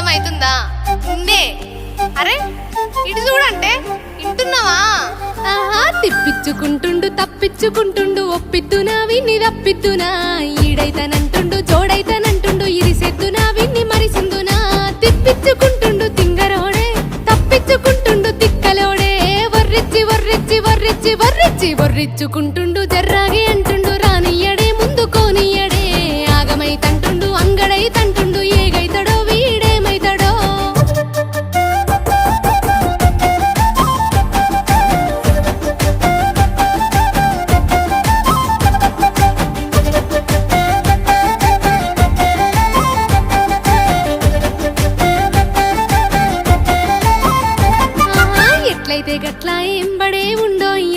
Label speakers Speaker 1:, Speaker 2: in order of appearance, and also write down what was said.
Speaker 1: అర్థమవుతుందా ఉందే. అరే ఇటు చూడంటే వింటున్నావా?
Speaker 2: ఆహా తిప్పించుకుంటుండు తప్పించుకుంటుండు ఒప్పిద్దునా విని తప్పిద్దునా ఈడైతనంటుండు జోడైతనంటుండు ఇరిసెద్దునా విన్ని మరిసిందునా? తిప్పించుకుంటుండు తింగరోడే తప్పించుకుంటుండు తిక్కలోడే. వర్రిచ్చి వర్రిచ్చి వర్రిచ్చి వర్రిచ్చి వర్రిచ్చుకుంటుండు జర్ర అయితే గట్ల ఎంబడే ఉండోయి